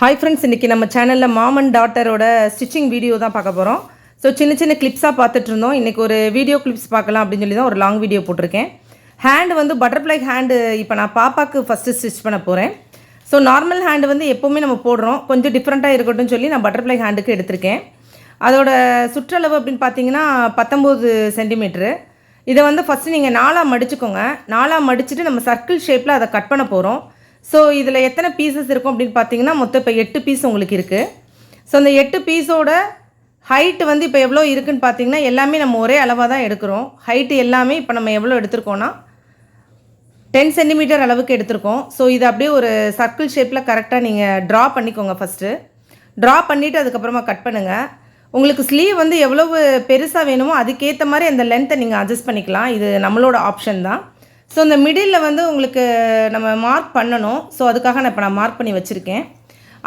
Hi friends இன்றைக்கி நம்ம சேனலில் மாம் அண்ட் டாட்டரோட ஸ்டிச்சிங் வீடியோ தான் பார்க்க போகிறோம் ஸோ சின்ன சின்ன கிளிப்ஸாக பார்த்துட்டு இருந்தோம். இன்றைக்கி ஒரு வீடியோ கிளிப்ஸ் பார்க்கலாம் அப்படின்னு சொல்லி தான் ஒரு லாங் வீடியோ போட்டிருக்கேன். ஹேண்டு வந்து பட்டர்ஃப்ளை ஹேண்டு இப்போ நான் பாப்பாவுக்கு ஃபஸ்ட்டு ஸ்டிச் பண்ண போகிறேன் ஸோ நார்மல் ஹேண்டு வந்து எப்போவுமே நம்ம போடுறோம். கொஞ்சம் டிஃப்ரெண்ட்டாக இருக்கட்டும் சொல்லி நான் பட்டர்ஃப்ளை ஹேண்டுக்கு எடுத்திருக்கேன். அதோட சுற்றளவு அப்படின்னு பார்த்தீங்கன்னா பத்தொம்போது சென்டிமீட்ரு இதை வந்து ஃபஸ்ட்டு நீங்கள் நாலாக மடிச்சுக்கோங்க. நாலாக மடிச்சுட்டு நம்ம சர்க்கிள் ஷேப்பில் அதை கட் பண்ண போகிறோம் ஸோ இதில் எத்தனை பீசஸ் இருக்கும் அப்படின்னு பார்த்தீங்கன்னா மொத்தம் இப்போ எட்டு பீஸ் உங்களுக்கு இருக்குது ஸோ அந்த எட்டு பீஸோட ஹைட்டு வந்து இப்போ எவ்வளோ இருக்குன்னு பார்த்தீங்கன்னா எல்லாமே நம்ம ஒரே அளவாக தான் எடுக்கிறோம். ஹைட்டு எல்லாமே இப்போ நம்ம எவ்வளோ எடுத்திருக்கோன்னா டென் சென்டிமீட்டர் அளவுக்கு எடுத்திருக்கோம். ஸோ இது அப்படியே ஒரு சர்க்கிள் ஷேப்பில் கரெக்டாக நீங்கள் ட்ரா பண்ணிக்கோங்க ஃபஸ்ட்டு ட்ரா பண்ணிவிட்டு அதுக்கப்புறமா கட் பண்ணுங்கள் உங்களுக்கு ஸ்லீவ் வந்து எவ்வளவு பெருசாக வேணுமோ அதுக்கேற்ற மாதிரி அந்த லென்த்தை நீங்கள் அட்ஜஸ்ட் பண்ணிக்கலாம். இது நம்மளோட ஆப்ஷன் தான். ஸோ இந்த மிடில் வந்து உங்களுக்கு நம்ம மார்க் பண்ணணும். ஸோ அதுக்காக நான் இப்போ நான் மார்க் பண்ணி வச்சுருக்கேன்.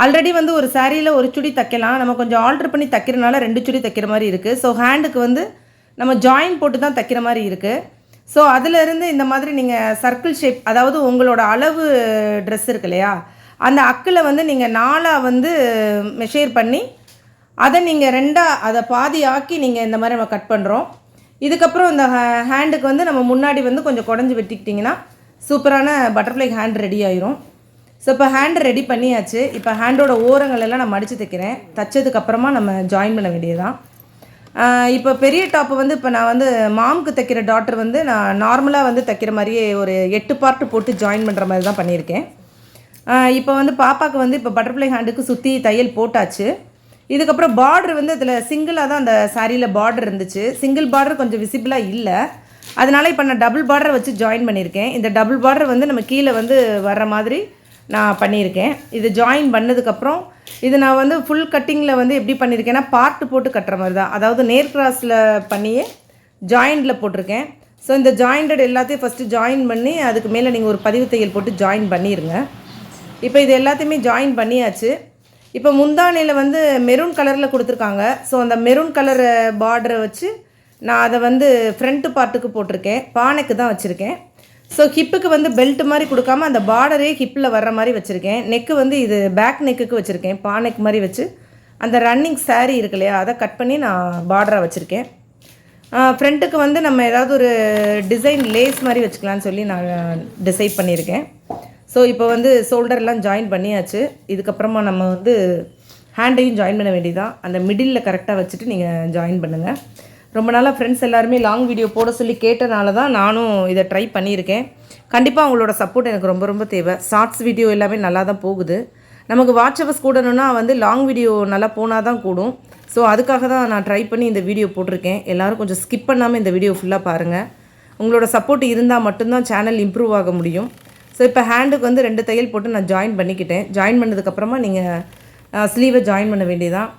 ஆல்ரெடி வந்து ஒரு சாரியில் ஒரு சுடி தைக்கலாம். நம்ம கொஞ்சம் ஆல்ட்ரு பண்ணி தைக்கிறனால ரெண்டு சுடி தைக்கிற மாதிரி இருக்குது ஸோ ஹேண்டுக்கு வந்து நம்ம ஜாயின் போட்டு தான் தைக்கிற மாதிரி இருக்குது ஸோ அதிலிருந்து இந்த மாதிரி நீங்கள் சர்க்கிள் ஷேப் அதாவது உங்களோட அளவு ட்ரெஸ் இருக்கு இல்லையா? அந்த அக்கில் வந்து நீங்கள் நாலாக வந்து மெஷர் பண்ணி அதை நீங்கள் ரெண்டாக அதை பாதி ஆக்கி நீங்கள் இந்த மாதிரி நம்ம கட் பண்ணுறோம் இதுக்கப்புறம் இந்த ஹே- ஹேண்டுக்கு வந்து நம்ம முன்னாடி வந்து கொஞ்சம் குடஞ்சி வெட்டிக்கிட்டிங்கன்னா சூப்பரான பட்டர்ஃப்ளை ஹேண்ட் ரெடி ஆயிரும். ஸோ இப்போ ஹேண்டு ரெடி பண்ணியாச்சு. இப்போ ஹேண்டோட ஓரங்கள் எல்லாம் நான் மடித்து தைக்கிறேன். தைச்சதுக்கப்புறமா நம்ம ஜாயின் பண்ண வேண்டியதுதான். இப்போ பெரிய டாப்பு வந்து இப்போ நான் வந்து மாமுக்கு தைக்கிற டாட்டர் வந்து நான் நார்மலாக வந்து தைக்கிற மாதிரியே ஒரு எட்டு பார்ட்டு போட்டு ஜாயின் பண்ணுற மாதிரி தான் பண்ணியிருக்கேன் இப்போ வந்து பாப்பாவுக்கு வந்து இப்போ பட்டர்ஃப்ளை ஹேண்டுக்கு சுற்றி தையல் போட்டாச்சு. இதுக்கப்புறம் பார்டர் வந்து இதில் சிங்கிளாக தான் அந்த சாரியில் பார்டர் இருந்துச்சு. சிங்கிள் பார்டர் கொஞ்சம் விசிபிளாக இல்லை. அதனால் இப்போ நான் டபுள் பார்டரை வச்சு ஜாயின் பண்ணியிருக்கேன் இந்த டபுள் பார்டர் வந்து நம்ம கீழே வந்து வர்ற மாதிரி நான் பண்ணியிருக்கேன் இது ஜாயின் பண்ணதுக்கப்புறம் இது நான் வந்து ஃபுல் கட்டிங்கில் வந்து எப்படி பண்ணியிருக்கேன்னா பார்ட்டு போட்டு கட்டுற மாதிரி தான். அதாவது நேர் கிராஸில் பண்ணியே ஜாயிண்டில் போட்டிருக்கேன். ஸோ இந்த ஜாயிண்டட் எல்லாத்தையும் ஃபஸ்ட்டு ஜாயின் பண்ணி அதுக்கு மேலே நீங்கள் ஒரு பதிவு தையல் போட்டு ஜாயின் பண்ணிடுங்க இப்போ இது எல்லாத்தையுமே ஜாயின் பண்ணியாச்சு. இப்போ முந்தானையில் வந்து மெரூன் கலரில் கொடுத்துருக்காங்க. ஸோ அந்த மெரூன் கலர் பார்டரை வச்சு நான் அதை வந்து ஃப்ரண்ட்டு பார்ட்டுக்கு போட்டிருக்கேன். பானைக்கு தான் வச்சுருக்கேன். ஸோ ஹிப்புக்கு வந்து பெல்ட் மாதிரி கொடுக்காம அந்த பார்டரே ஹிப்பில் வர்ற மாதிரி வச்சுருக்கேன். நெக்கு வந்து இது பேக் நெக்குக்கு வச்சுருக்கேன். பானைக்கு மாதிரி வச்சு. அந்த ரன்னிங் சாரீ இருக்கு இல்லையா அதை கட் பண்ணி நான் பார்டராக வச்சுருக்கேன். ஃப்ரண்ட்டுக்கு வந்து நம்ம ஏதாவது ஒரு டிசைன் லேஸ் மாதிரி வச்சுக்கலான்னு சொல்லி நான் டிசைட் பண்ணியிருக்கேன். ஸோ இப்போ வந்து ஷோல்டர்லாம் ஜாயின் பண்ணியாச்சு. இதுக்கப்புறமா நம்ம வந்து ஹேண்டையும் ஜாயின் பண்ண வேண்டியதான் அந்த மிடில் கரெக்டாக வச்சுட்டு நீங்கள் ஜாயின் பண்ணுங்கள் ரொம்ப நாளாக ஃப்ரெண்ட்ஸ் எல்லாருமே லாங் வீடியோ போட சொல்லி கேட்டனால தான் நானும் இதை ட்ரை பண்ணியிருக்கேன். கண்டிப்பாக உங்களோட சப்போர்ட் எனக்கு ரொம்ப ரொம்ப தேவை. ஷார்ட்ஸ் வீடியோ எல்லாமே நல்லா தான் போகுது. நமக்கு வாட்ச் கூடணும்னா வந்து லாங் வீடியோ நல்லா போனால் தான் கூடும். ஸோ அதுக்காக தான் நான் ட்ரை பண்ணி இந்த வீடியோ போட்டிருக்கேன். எல்லாரும் கொஞ்சம் ஸ்கிப் பண்ணாமல் இந்த வீடியோ ஃபுல்லாக பாருங்கள் உங்களோட சப்போர்ட் இருந்தால் மட்டும்தான் சேனல் இம்ப்ரூவ் ஆக முடியும். ஸோ இப்போ ஹேண்டுக்கு வந்து ரெண்டு தையல் போட்டு நான் ஜாயின் பண்ணிக்கிட்டேன். ஜாயின் பண்ணதுக்கப்புறமா நீங்கள் ஸ்லீவை ஜாயின் பண்ண வேண்டியதான்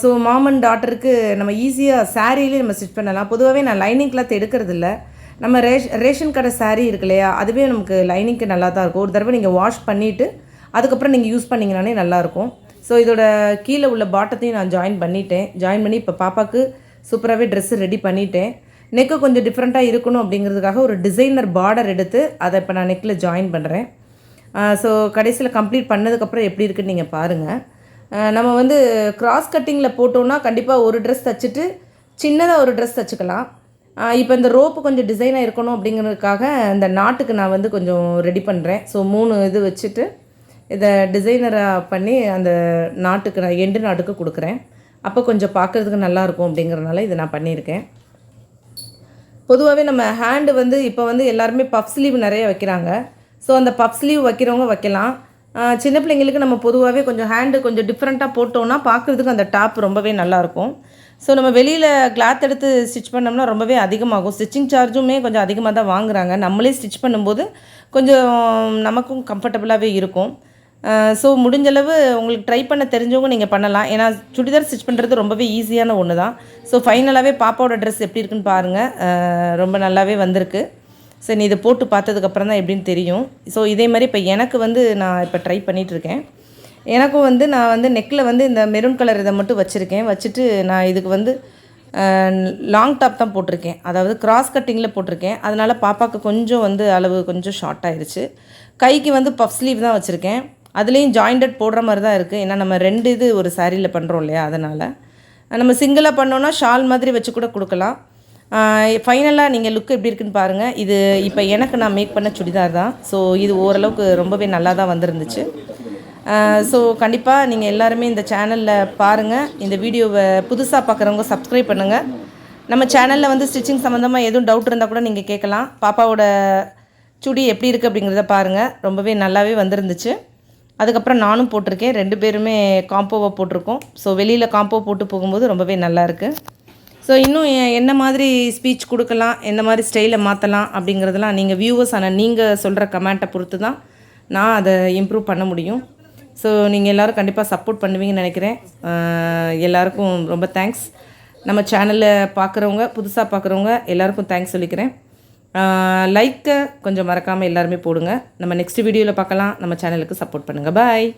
ஸோ மாம் அண்ட் டாட்டருக்கு நம்ம ஈஸியாக சாரீலேயே நம்ம ஸ்டிச் பண்ணலாம். பொதுவாகவே நான் லைனிங் கிளாத் எடுக்கிறது இல்லை நம்ம ரேஷ் ரேஷன் கடை சாரீ இருக்கு இல்லையா அதுவே நமக்கு லைனிங்க்கு நல்லா தான் இருக்கும். ஒரு தடவை நீங்கள் வாஷ் பண்ணிவிட்டு அதுக்கப்புறம் நீங்கள் யூஸ் பண்ணிங்கனாலே நல்லாயிருக்கும். ஸோ இதோட கீழே உள்ள பாட்டத்தையும் நான் ஜாயின் பண்ணிட்டேன். ஜாயின் பண்ணி இப்போ பாப்பாவுக்கு சூப்பராகவே ட்ரெஸ்ஸு ரெடி பண்ணிட்டேன். நெக்கு கொஞ்சம் டிஃப்ரெண்ட்டாக இருக்கணும் அப்படிங்கிறதுக்காக ஒரு டிசைனர் பார்டர் எடுத்து அதை இப்போ நான் நெக்கில் ஜாயின் பண்ணுறேன் ஸோ கடைசியில் கம்ப்ளீட் பண்ணதுக்கப்புறம் எப்படி இருக்குன்னு நீங்கள் பாருங்கள் நம்ம வந்து கிராஸ் கட்டிங்கில் போட்டோம்னா கண்டிப்பாக ஒரு ட்ரெஸ் தச்சுட்டு சின்னதாக ஒரு ட்ரெஸ் தச்சுக்கலாம். இப்போ இந்த ரோப்பு கொஞ்சம் டிசைனாக இருக்கணும் அப்படிங்கிறதுக்காக இந்த நாட்டுக்கு நான் வந்து கொஞ்சம் ரெடி பண்ணுறேன் ஸோ மூணு இது வச்சுட்டு இதை டிசைனராக பண்ணி அந்த நாட்டுக்கு நான் எண்டு நாட்டுக்கு கொடுக்குறேன். அப்போ கொஞ்சம் பார்க்குறதுக்கு நல்லாயிருக்கும் அப்படிங்கிறனால இதை நான் பண்ணியிருக்கேன். பொதுவாகவே நம்ம ஹேண்டு வந்து இப்போ வந்து எல்லாருமே பஃப் ஸ்லீவ் நிறைய வைக்கிறாங்க. ஸோ அந்த பஃப் ஸ்லீவ் வைக்கிறவங்க வைக்கலாம். சின்ன பிள்ளைங்களுக்கு நம்ம பொதுவாகவே கொஞ்சம் ஹேண்டு கொஞ்சம் டிஃப்ரெண்ட்டாக போட்டோம்னா பார்க்குறதுக்கு அந்த டாப் ரொம்பவே நல்லாயிருக்கும் ஸோ நம்ம வெளியில் கிளாத் எடுத்து ஸ்டிச் பண்ணோம்னா ரொம்பவே அதிகமாகும். ஸ்டிச்சிங் சார்ஜுமே கொஞ்சம் அதிகமாக தான் வாங்குறாங்க. நம்மளே ஸ்டிச் பண்ணும்போது கொஞ்சம் நமக்கும் கம்ஃபர்டபுளாகவே இருக்கும். ஸோ முடிஞ்சளவு உங்களுக்கு ட்ரை பண்ண தெரிஞ்சவங்க நீங்கள் பண்ணலாம். ஏன்னா சுடிதார் ஸ்டிச் பண்ணுறது ரொம்பவே ஈஸியான ஒன்று தான் ஸோ ஃபைனலாகவே பாப்பாவோட ட்ரெஸ் எப்படி இருக்குன்னு பாருங்கள் ரொம்ப நல்லாவே வந்திருக்கு. சரி நீ இதை போட்டு பார்த்ததுக்கப்புறம் தான் எப்படின்னு தெரியும். ஸோ இதே மாதிரி இப்போ எனக்கு வந்து நான் இப்போ ட்ரை பண்ணிகிட்ருக்கேன் எனக்கும் வந்து நான் வந்து நெக்கில் வந்து இந்த மெரூன் கலர் இதை மட்டும் வச்சுருக்கேன். வச்சுட்டு நான் இதுக்கு வந்து லாங் டாப் தான் போட்டிருக்கேன். அதாவது கிராஸ் கட்டிங்கில் போட்டிருக்கேன். அதனால் பாப்பாவுக்கு கொஞ்சம் வந்து அளவு கொஞ்சம் ஷார்ட் ஆயிடுச்சு கைக்கு வந்து பஃப் ஸ்லீவ் தான் வச்சுருக்கேன். அதுலேயும் ஜாயிண்டட் போடுற மாதிரி தான் இருக்குது ஏன்னா நம்ம ரெண்டு இது ஒரு சாரியில் பண்ணுறோம் இல்லையா? அதனால். நம்ம சிங்கிளாக பண்ணோன்னா ஷால் மாதிரி வச்சு கூட கொடுக்கலாம். ஃபைனலாக நீங்கள் லுக் எப்படி இருக்குன்னு பாருங்கள் இது இப்போ எனக்கு நான் மேக் பண்ண சுடிதார் தான். ஸோ இது ஓரளவுக்கு ரொம்பவே நல்லா தான் வந்திருந்துச்சு. ஸோ கண்டிப்பாக நீங்கள் எல்லாருமே இந்த சேனலில் பாருங்கள் இந்த வீடியோவை புதுசாக பார்க்குறவங்க சப்ஸ்கிரைப் பண்ணுங்கள் நம்ம சேனலில் வந்து ஸ்டிச்சிங் சம்மந்தமாக எதுவும் டவுட் இருந்தால் கூட நீங்கள் கேட்கலாம். பாப்பாவோட சுடி எப்படி இருக்குது அப்படிங்கிறத பாருங்கள் ரொம்பவே நல்லாவே வந்திருந்துச்சு. அதுக்கப்புறம் நானும் போட்டிருக்கேன். ரெண்டு பேருமே காம்போவாக போட்டிருக்கோம். ஸோ வெளியில் காம்போ போட்டு போகும்போது ரொம்பவே நல்லா இருக்குது ஸோ இன்னும் எ- என்ன மாதிரி ஸ்பீச் கொடுக்கலாம் எந்த மாதிரி ஸ்டைலை மாற்றலாம் அப்படிங்கிறதெல்லாம் நீங்கள் வியூவர்ஸ் ஆனால் நீங்கள் சொல்கிற கமெண்ட்டை பொறுத்து தான் நான் அதை இம்ப்ரூவ் பண்ண முடியும். ஸோ நீங்கள் எல்லோரும் கண்டிப்பாக சப்போர்ட் பண்ணுவீங்கன்னு நினைக்கிறேன். எல்லாருக்கும் ரொம்ப தேங்க்ஸ் நம்ம சேனலில் பார்க்குறவங்க புதுசாக பார்க்குறவங்க எல்லாருக்கும் தேங்க்ஸ் சொல்லிக்கிறேன். லைக்கை கொஞ்சம் மறக்காமல் எல்லாருமே போடுங்க. நம்ம நெக்ஸ்ட் வீடியோவில் பார்க்கலாம். நம்ம சேனலுக்கு சப்போர்ட் பண்ணுங்கள் பாய்